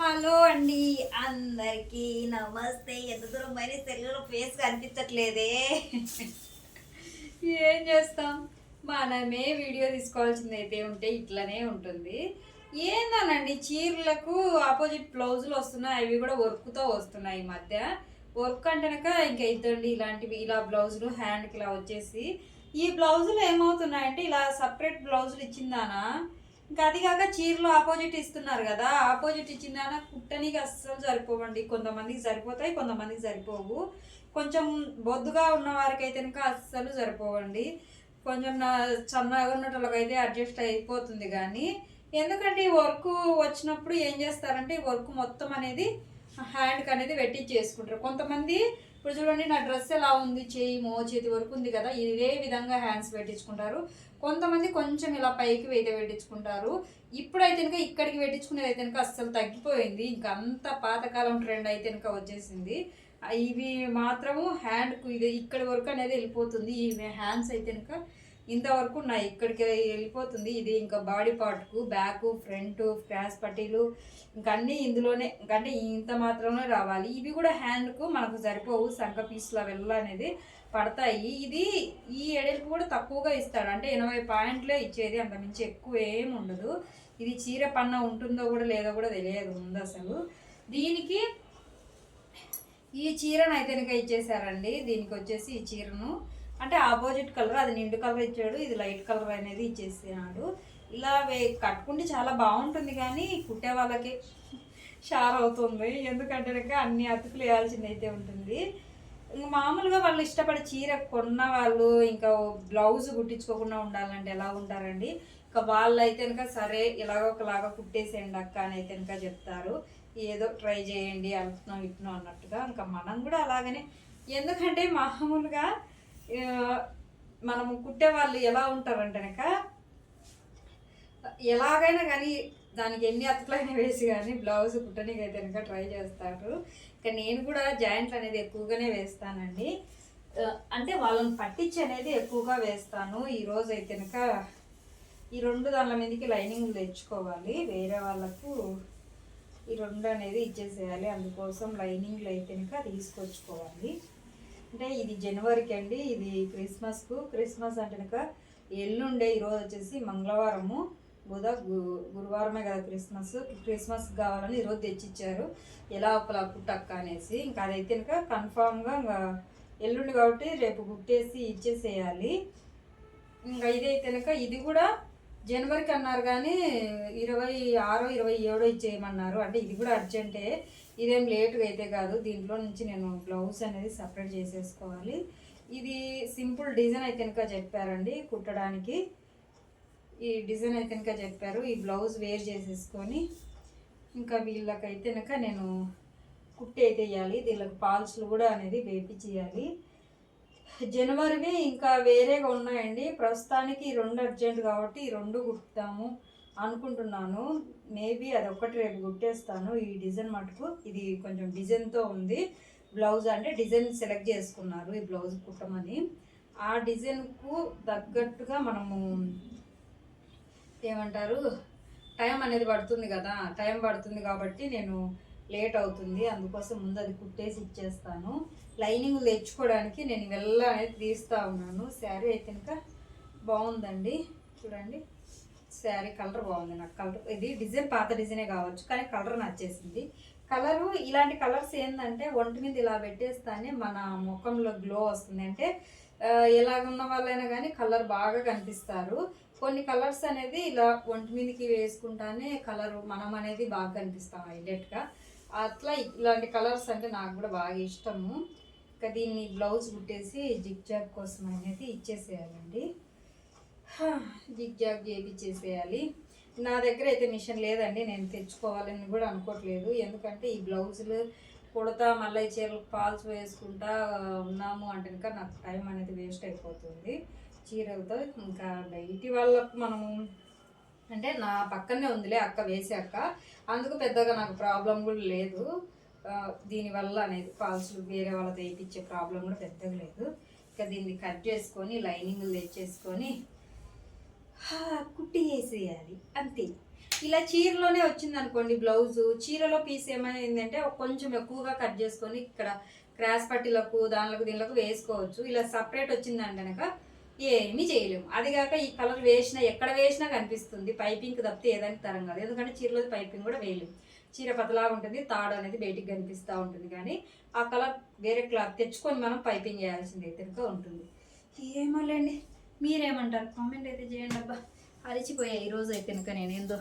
Hello అండి. అందరికీ నమస్తే. ఎంత దూరం మరి తెలుగులో ఫేస్ కనిపించట్లేదే. ఏం చేస్తాం? మనమే వీడియో తీసుకోవాల్సింది అయితే ఉంటే ఇట్లనే ఉంటుంది. ఏందోనండి చీరలకు ఆపోజిట్ బ్లౌజులు వస్తున్నాయి. అవి కూడా వర్క్తో వస్తున్నాయి ఈ మధ్య. వర్క్ అంటేనక ఇంకా ఇద్దండి ఇలాంటివి. ఇలా బ్లౌజులు హ్యాండ్కి ఇలా వచ్చేసి. ఈ బ్లౌజులు ఏమవుతున్నాయంటే ఇలా సపరేట్ బ్లౌజులు ఇచ్చిందానా? ఇంకా అది కాక చీరలు ఆపోజిట్ ఇస్తున్నారు కదా ఆపోజిట్ ఇచ్చిందానా కుట్టనికి అస్సలు సరిపోవండి. కొంతమందికి సరిపోతాయి కొంతమందికి సరిపోవు. కొంచెం బొద్దుగా ఉన్న వారికి అయితే అస్సలు సరిపోవండి. కొంచెం నా సన్నగా ఉన్నట్లకైతే అడ్జస్ట్ అయిపోతుంది కానీ ఎందుకంటే ఈ వర్క్ వచ్చినప్పుడు ఏం చేస్తారంటే ఈ వర్క్ మొత్తం అనేది హ్యాండ్కి అనేది పెట్టి చేసుకుంటారు కొంతమంది ఇప్పుడు చూడండి నా డ్రెస్ ఎలా ఉంది చేయి మో చేతి వరకు ఉంది కదా ఇదే విధంగా హ్యాండ్స్ పెట్టించుకుంటారు. కొంతమంది కొంచెం ఇలా పైకి వేట పెట్టించుకుంటారు. ఇప్పుడైతే ఇంకా ఇక్కడికి పెట్టించుకునేది అయితే కనుక అస్సలు తగ్గిపోయింది. ఇంకా అంత పాతకాలం ట్రెండ్ అయితే కనుక వచ్చేసింది. ఇవి మాత్రము హ్యాండ్కు ఇది ఇక్కడి వరకు అనేది వెళ్ళిపోతుంది. ఈ హ్యాండ్స్ అయితే కనుక ఇంతవరకు నా ఇక్కడికి వెళ్ళిపోతుంది. ఇది ఇంకా బాడీ పార్ట్కు బ్యాక్ ఫ్రంట్ క్రాస్ పట్టీలు ఇంకా అన్నీ ఇందులోనే ఇంకా ఇంత మాత్రమే రావాలి. ఇవి కూడా హ్యాండ్కు మనకు సరిపోవు సంఖ పీస్లో వెళ్ళనేది పడతాయి. ఇది ఈ ఎడల్పు కూడా తక్కువగా ఇస్తాడు. అంటే ఎనభై పాయింట్లే ఇచ్చేది అంత మించి ఎక్కువ ఏమి ఉండదు. ఇది చీర పన్న ఉంటుందో కూడా లేదో కూడా తెలియదు ఉంది అసలు. దీనికి ఈ చీరను అయితే ఇచ్చేసారండి దీనికి వచ్చేసి ఈ చీరను అంటే ఆపోజిట్ కలర్ అది నిండు కలర్ ఇచ్చాడు ఇది లైట్ కలర్ అనేది ఇచ్చేసినాడు. ఇలా వే కట్టుకుంటే చాలా బాగుంటుంది కానీ కుట్టే వాళ్ళకి షార్ అవుతుంది ఎందుకంటే అన్ని అతుకులు వేయాల్సింది అయితే ఉంటుంది. ఇంకా మామూలుగా వాళ్ళు ఇష్టపడి చీర కొన్న వాళ్ళు ఇంకా బ్లౌజ్ కుట్టించుకోకుండా ఉండాలంటే ఎలా ఉంటారండి? ఇంకా వాళ్ళు అయితే కనుక సరే ఇలాగ ఒకలాగా కుట్టేసేయండి అక్క అని అయితే కనుక చెప్తారు. ఏదో ట్రై చేయండి అంటున్నాం ఇట్నో అన్నట్టుగా. ఇంకా మనం కూడా అలాగనే. ఎందుకంటే మామూలుగా మనము కుట్టే వాళ్ళు ఎలా ఉంటారంటే కనుక ఎలాగైనా కానీ దానికి ఎన్ని అతుకులైనా వేసి కానీ బ్లౌజ్ కుట్టడానికి అయితే కనుక ట్రై చేస్తారు. ఇంకా నేను కూడా జాయింట్లు అనేది ఎక్కువగానే వేస్తానండి. అంటే వాళ్ళని పట్టించి అనేది ఎక్కువగా వేస్తాను. ఈరోజు అయితే కనుక ఈ రెండు దానిల మీదకి లైనింగ్ తెచ్చుకోవాలి. వేరే వాళ్ళకు ఈ రెండు అనేది ఇచ్చేసేయాలి. అందుకోసం లైనింగ్లు అయితే కనుక తీసుకొచ్చుకోవాలి. అంటే ఇది జనవరికి అండి ఇది క్రిస్మస్కు. క్రిస్మస్ అంటే ఎల్లుండే ఈరోజు వచ్చేసి మంగళవారము బుధ గు- గురువారమే కదా క్రిస్మస్. క్రిస్మస్ కావాలని ఈరోజు తెచ్చిచ్చారు. ఎలా ఒకలా పుట్టక్క అనేసి. ఇంకా అదైతే కనుక కన్ఫామ్గా ఇంకా ఎల్లుండి కాబట్టి రేపు కుట్టేసి ఇచ్చేసేయాలి. ఇంకా ఇదైతే కనుక ఇది కూడా జనవరికి అన్నారు కానీ ఇరవై ఆరో ఇరవై ఏడో ఇచ్చేయమన్నారు. అంటే ఇది కూడా అర్జెంటే. ఇదేం లేటుగా అయితే కాదు. దీంట్లో నుంచి నేను బ్లౌజ్ అనేది సపరేట్ చేసేసుకోవాలి. ఇది సింపుల్ డిజైన్ అయితే కనుక చెప్పారండి కుట్టడానికి. ఈ డిజైన్ అయితే కనుక చెప్పారు. ఈ బ్లౌజ్ వేర్ చేసేసుకొని ఇంకా వీళ్ళకైతే కనుక నేను కుట్టి అయితే వేయాలి వీళ్ళకి పాల్స్లు కూడా అనేది వేపించేయాలి. జనవరివి ఇంకా వేరేగా ఉన్నాయండి. ప్రస్తుతానికి ఈ రెండు అర్జెంట్ కాబట్టి ఈ రెండు కుట్టుతాము అనుకుంటున్నాను. మేబీ అది ఒక్కటి రేపు కుట్టేస్తాను ఈ డిజైన్ మటుకు ఇది కొంచెం డిజైన్తో ఉంది. బ్లౌజ్ అంటే డిజైన్ సెలెక్ట్ చేసుకున్నారు ఈ బ్లౌజ్ కుట్టమని. ఆ డిజైన్కు తగ్గట్టుగా మనము ఏమంటారు? టైం అనేది పడుతుంది కదా. టైం పడుతుంది కాబట్టి నేను లేట్ అవుతుంది అందుకోసం ముందు అది కుట్టేసి ఇచ్చేస్తాను. లైనింగ్ తెచ్చుకోవడానికి నేను వెళ్ళ అనేది తీస్తూ ఉన్నాను. శారీ అయితే ఇంకా బాగుందండి. చూడండి శారీ కలర్ బాగుంది నాకు. కలర్ ఇది డిజైన్ పాత డిజైనే కావచ్చు కానీ కలర్ నచ్చేసింది. కలరు ఇలాంటి కలర్స్ ఏంటంటే ఒంటి మీద ఇలా పెట్టేస్తానే మన ముఖంలో గ్లో వస్తుంది. అంటే ఎలాగున్న వాళ్ళైనా కానీ కలర్ బాగా కనిపిస్తారు. కొన్ని కలర్స్ అనేది ఇలా ఒంటి మీదకి వేసుకుంటానే కలర్ మనం అనేది బాగా కనిపిస్తాం హైలైట్గా. అట్లా ఇలాంటి కలర్స్ అంటే నాకు కూడా బాగా ఇష్టము. ఇంకా దీన్ని బ్లౌజ్ కుట్టేసి జిగ్ జాగ్ కోసం అనేది ఇచ్చేసేయాలండి. Zig zag చేపిచ్చేసేయాలి. నా దగ్గర అయితే మిషన్ లేదండి నేను తెచ్చుకోవాలని కూడా అనుకోవట్లేదు. ఎందుకంటే ఈ బ్లౌజులు కుడతా మళ్ళీ చీరలు ఫాల్స్ వేసుకుంటా ఉన్నాము అంటే ఇంకా నాకు టైం అనేది వేస్ట్ అయిపోతుంది. చీరలతో ఇంకా బయటి వాళ్ళకు మనము అంటే నా పక్కనే ఉందిలే అక్క వేసాక అక్క. అందుకు పెద్దగా నాకు ప్రాబ్లం కూడా లేదు. దీనివల్ల అనేది ఫాల్స్లు వేరే వాళ్ళ వేయించే ప్రాబ్లం కూడా పెద్దగా లేదు. ఇంకా దీన్ని కట్ చేసుకొని లైనింగ్లు తెచ్చేసుకొని హా, కుట్టి వేసేయాలి. అంతే. ఇలా చీరలోనే వచ్చింది అనుకోండి బ్లౌజు. చీరలో పీస్ ఏమైందంటే కొంచెం ఎక్కువగా కట్ చేసుకొని ఇక్కడ క్రాస్ పట్టీలకు దానిలకు దీనిలకు వేసుకోవచ్చు. ఇలా సపరేట్ వచ్చిందంటే కనుక ఏమీ చేయలేము. అది కాక ఈ కలర్ వేసినా ఎక్కడ వేసినా కనిపిస్తుంది. పైపింగ్ తప్పితే ఏదానికి తరం కాదు. ఎందుకంటే చీరలో పైపింగ్ కూడా వేయలేము చీర పతలాగా ఉంటుంది తాడు అనేది బయటికి కనిపిస్తూ ఉంటుంది. కానీ ఆ కలర్ వేరే క్లాత్ తెచ్చుకొని మనం పైపింగ్ చేయాల్సింది అయితే ఉంటుంది. ఏమోలేండి. మీరేమంటారు? కామెంట్ అయితే చేయండి అబ్బా. అరిచిపోయా ఈరోజు అయితే కనుక నేను. ఏందో